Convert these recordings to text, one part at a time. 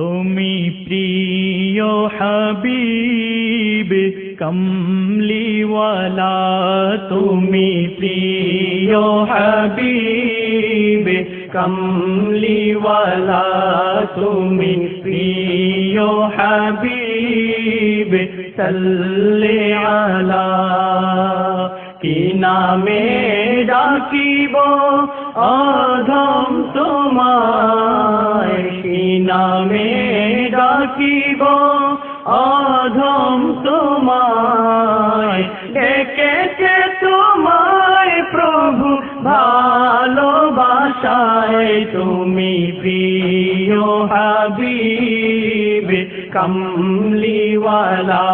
তুমি প্রিয় হাবিব, কমলিওয়ালা, তুমি প্রিয় হাবিব, কমলিওয়ালা, তুমি প্রিয় হাবিব, সাল্লে আলা। কি নামে ডাকিব অধম তোমায়? কি নামে ডাকিব, অধম তোমায়। ডেকেছে তোমায় প্রভু, ভালোবাসায়। তুমি প্রিয় হাবিব, কমলিওয়ালা,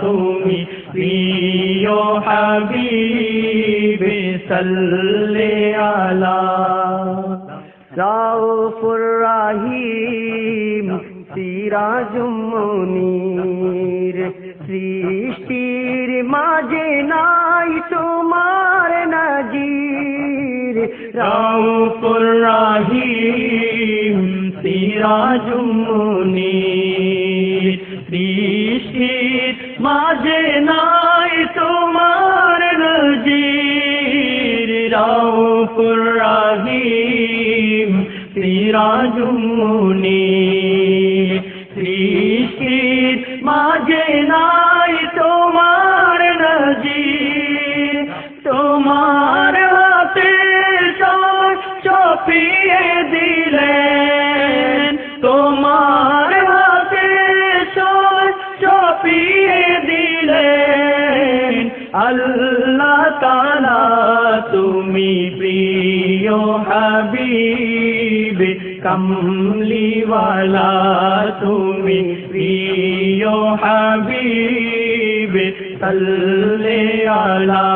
তুমি প্রিয় হাবিব, সাল্লে আলা। রাউফুর সিরাজুম মুনির সৃষ্টির মাঝে নাই তোমার নজির। রাউফুর রাহিম সিরাজুমুনি সৃষ্টির মাঝে নাই তোমার নজির। রাউফুর রাহিম সিরাজুমুনি সৃষ্টির আল্লাহ তালা তুমি প্রিয় হাবিব, কমলিওয়ালা, তুমি প্রিয় হাবিব সাল্লে আলা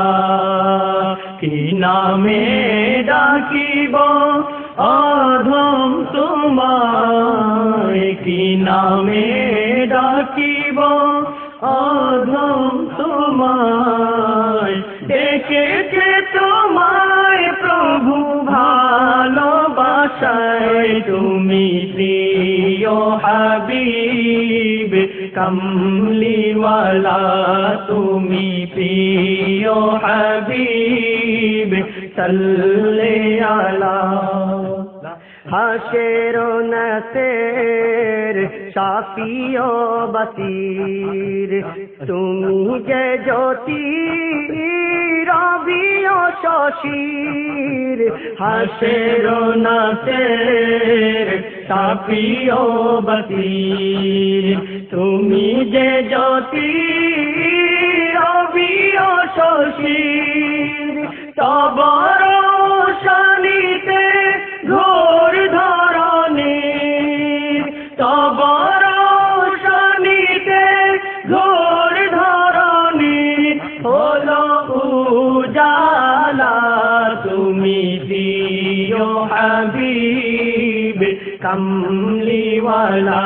কি নামে ডাকিব অধম তোমায়? কি নামে ডাকিব অধম তোমায়? ডেকেছে তোমায় প্রভু ভালোবাসায়। তুমি প্রিয় হাবিব, কমলিওয়ালা। তুমি প্রিয় হাবিব, সাল্লে আলা। হাসের নাসের সাফিও বাসির। তুমি যে জ্যোতি রবিও শশীর হাসের নাসের তাপিও বসির তুমি যে জ্যোতি রবি শশীর তবর কমলিওয়ালা,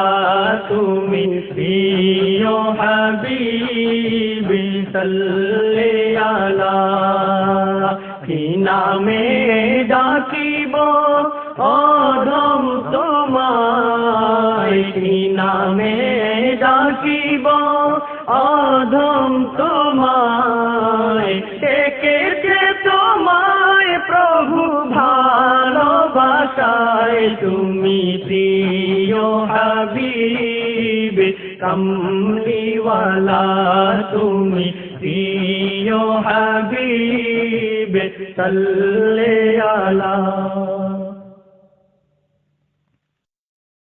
তুমি প্রিয় হাবিব, সাল্লে আলা, কি নামে ডাকিব, অধম তোমায়? কি নামে ডাকিব, অধম তোমায়? ভালোবাসায় তুমি প্রিয় হাবিব কমলিওয়ালা তুমি প্রিয় হাবিব সাল্লে আলা